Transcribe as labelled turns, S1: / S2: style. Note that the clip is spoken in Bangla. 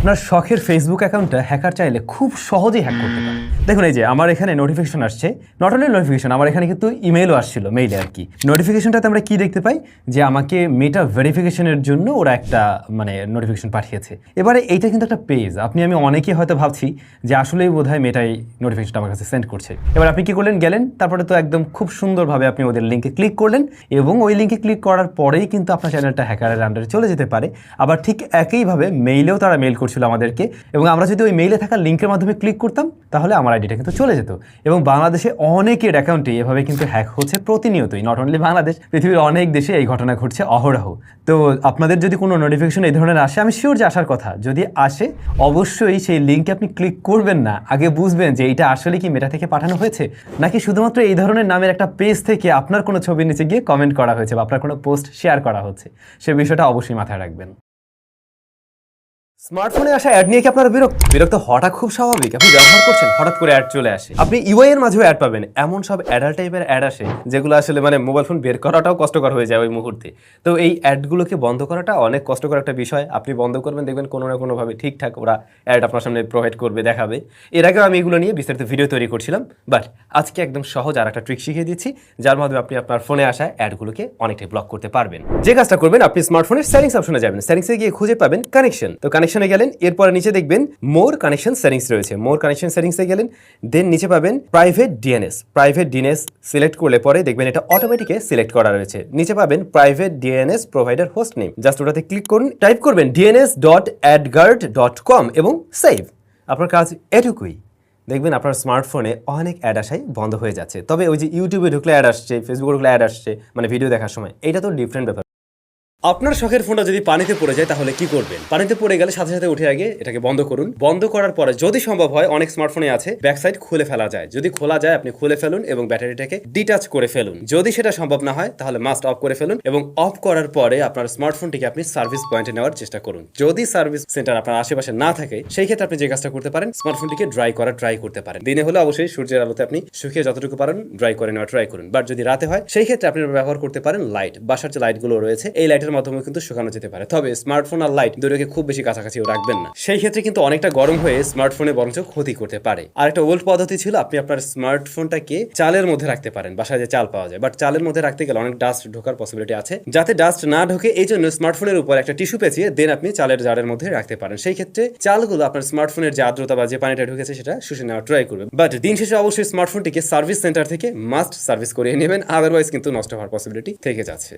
S1: আপনার শখের ফেসবুক অ্যাকাউন্টটা হ্যাকার চাইলে খুব সহজেই হ্যাক করতে পারে দেখুন, এই যে আমার এখানে নোটিফিকেশন আসছে। নট অনলি নোটিফিকেশন আমার এখানে কিন্তু ইমেলও আসছিল মেইলে আর কি। নোটিফিকেশনটাতে আমরা কি দেখতে পাই? যে আমাকে মেটা ভেরিফিকেশনের জন্য ওরা একটা মানে নোটিফিকেশন পাঠিয়েছে। এবারে এইটা কিন্তু একটা পেজ আপনি, আমি অনেকেই হয়তো ভাবছি যে আসলেই বোধ হয় মেটাই নোটিফিকেশনটা আমার কাছে সেন্ড করছে। এবার আপনি কি করলেন? গেলেন। তারপরে তো একদম খুব সুন্দরভাবে আপনি ওদের লিঙ্কে ক্লিক করলেন এবং ওই লিঙ্কে ক্লিক করার পরেই কিন্তু আপনার চ্যানেলটা হ্যাকারের আন্ডারে চলে যেতে পারে। আবার ঠিক একইভাবে মেইলেও তারা মেইল করছিল আমাদেরকে। এবং আমরা যদি ওই মেইলে থাকা লিঙ্কের মাধ্যমে ক্লিক করতাম, তাহলে আমার আইডিটা কিন্তু চলে যেত। এবং বাংলাদেশে অনেকের অ্যাকাউন্টে এভাবে কিন্তু হ্যাক হচ্ছে প্রতিনিয়তই। নট অনলি বাংলাদেশ, পৃথিবীর অনেক দেশে এই ঘটনা ঘটছে অহরহ। তো আপনাদের যদি কোনো নোটিফিকেশন এই ধরনের আসে, আমি শিওর যে আসার কথা। যদি আসে, অবশ্যই সেই লিঙ্কে আপনি ক্লিক করবেন না। আগে বুঝবেন যে এটা আসলে কি মেটা থেকে পাঠানো হয়েছে, নাকি শুধুমাত্র এই ধরনের নামের একটা পেজ থেকে আপনার কোনো ছবির নিচে গিয়ে কমেন্ট করা হয়েছে বা আপনার কোনো পোস্ট শেয়ার করা হচ্ছে। সে বিষয়টা অবশ্যই মাথায় রাখবেন। স্মার্টফোনে আসা অ্যাড নিয়ে কি আপনারা বিরক্ত? বিরক্ত হঠাৎ খুব স্বাভাবিক। আপনি ব্যবহার করছেন, হঠাৎ করে অ্যাড চলে আসে। আপনি ইউআই এর মাঝেও অ্যাড পাবেন। এমন সব অ্যাডাল টাইপের অ্যাড আসে, যেগুলো আসলে মানে মোবাইল ফোন বের করাটাও কষ্টকর হয়ে যায় ওই মুহূর্তে। তো এই অ্যাডগুলোকে বন্ধ করাটা অনেক কষ্টকর একটা বিষয়। আপনি বন্ধ করবেন, দেখবেন কোনো না কোনোভাবে ঠিকঠাক ওরা অ্যাড আপনার সামনে প্রোভাইড করবে, দেখাবে। এর আগেও আমি এগুলো নিয়ে বিস্তারিত ভিডিও তৈরি করছিলাম বাট আজকে একদম সহজ আর একটা ট্রিক শিখিয়ে দিচ্ছি, যার মাধ্যমে আপনি আপনার ফোনে আসা অ্যাডগুলোকে অনেকটাই ব্লক করতে পারবেন। যে কাজটা করবেন, আপনি স্মার্টফোনের সেটিংস অপশনে যাবেন। সেটিংসে গিয়ে খুঁজে পাবেন কানেকশন তো কানেকশনে গেলেন, এরপরে নিচে দেখবেন মোর কানেকশন সেটিংস রয়েছে। মোর কানেকশন সেটিংসে গেলেন দেন নিচে পাবেন private DNS private DNS select করলে পরে দেখবেন এটা অটোমেটিকে সিলেক্ট করা রয়েছে। নিচে পাবেন private DNS provider host name just ওটাতে ক্লিক করুন টাইপ করবেন DNS dot AdGuard dot com এবং সেভ আপনার কাজ এটুকুই। দেখবেন আপনার স্মার্টফোনে অনেক অ্যাড আসাই বন্ধ হয়ে যাচ্ছে। তবে ওই যে ইউটিউবে ঢুকলে অ্যাড আসছে ফেসবুকে ঢুকলে অ্যাড আসছে মানে ভিডিও দেখার সময় এটা তো ডিফারেন্ট ব্যাপার। আপনার শখের ফোনটা যদি পানিতে পড়ে যায়, তাহলে কি করবেন? পানিতে পড়ে গেলে সাথে সাথে উঠে আগে এটাকে বন্ধ করুন। বন্ধ করার পরে যদি সম্ভব হয়, অনেক স্মার্টফোনে আছে ব্যাক সাইড খুলে ফেলা যায়। যদি খোলা যায়, আপনি খুলে ফেলুন এবং ব্যাটারিটাকে ডিটাচ করে ফেলুন। যদি সেটা সম্ভব না হয়, তাহলে মাস্ট অফ করে ফেলুন এবং অফ করার পরে আপনার স্মার্টফোনটিকে আপনি সার্ভিস পয়েন্টে নেওয়ার চেষ্টা করুন। যদি সার্ভিস সেন্টার আপনার আশেপাশে না থাকে, সেই ক্ষেত্রে আপনি যে কাজটা করতে পারেন স্মার্টফোনটিকে ড্রাই করা ট্রাই করতে পারেন। দিনে হলে অবশ্যই সূর্যের আলোতে আপনি শুকিয়ে যতটুকু পারেন ড্রাই করে নেওয়া ট্রাই করুন। বাট যদি রাতে হয়, সেই ক্ষেত্রে আপনি ব্যবহার করতে পারেন লাইট বাসার যে লাইটগুলো রয়েছে, এই লাইটের মাধ্যমে কিন্তু শুকানো যেতে পারে। তবে স্মার্টফোন আর লাইট দুটোকে খুব বেশি কাছাকাছিও রাখবেন না। সেই ক্ষেত্রে কিন্তু অনেকটা গরম হয়ে স্মার্টফোনে বরঞ্চ ক্ষতি করতে পারে। আর একটা ওল্ড পদ্ধতি ছিল, আপনি আপনার স্মার্টফোনটাকে চালের মধ্যে রাখতে পারেন। বাসায় যে চাল পাওয়া যায়। বাট চালের মধ্যে রাখতে গেলে অনেক ডাস্ট ঢোকার পসিবিলিটি আছে। যাতে ডাস্ট না ঢোকে এই জন্য স্মার্টফোনের উপর একটা টিস্যু পেঁচিয়ে দেন আপনি চালের জারের মধ্যে রাখতে পারেন। সেই ক্ষেত্রে চালগুলো আপনার স্মার্টফোনের যে আর্দ্রতা বা যে পানিটা ঢুকেছে, সেটা শুষে নেওয়া ট্রাই করবে বাট দিন শেষে অবশ্যই স্মার্টফোনটিকে সার্ভিস সেন্টার থেকে মাস্ট সার্ভিস করিয়ে নেবেন। আদারওয়াইজ কিন্তু নষ্ট হওয়ার পসিবিলিটি থেকে যাচ্ছে।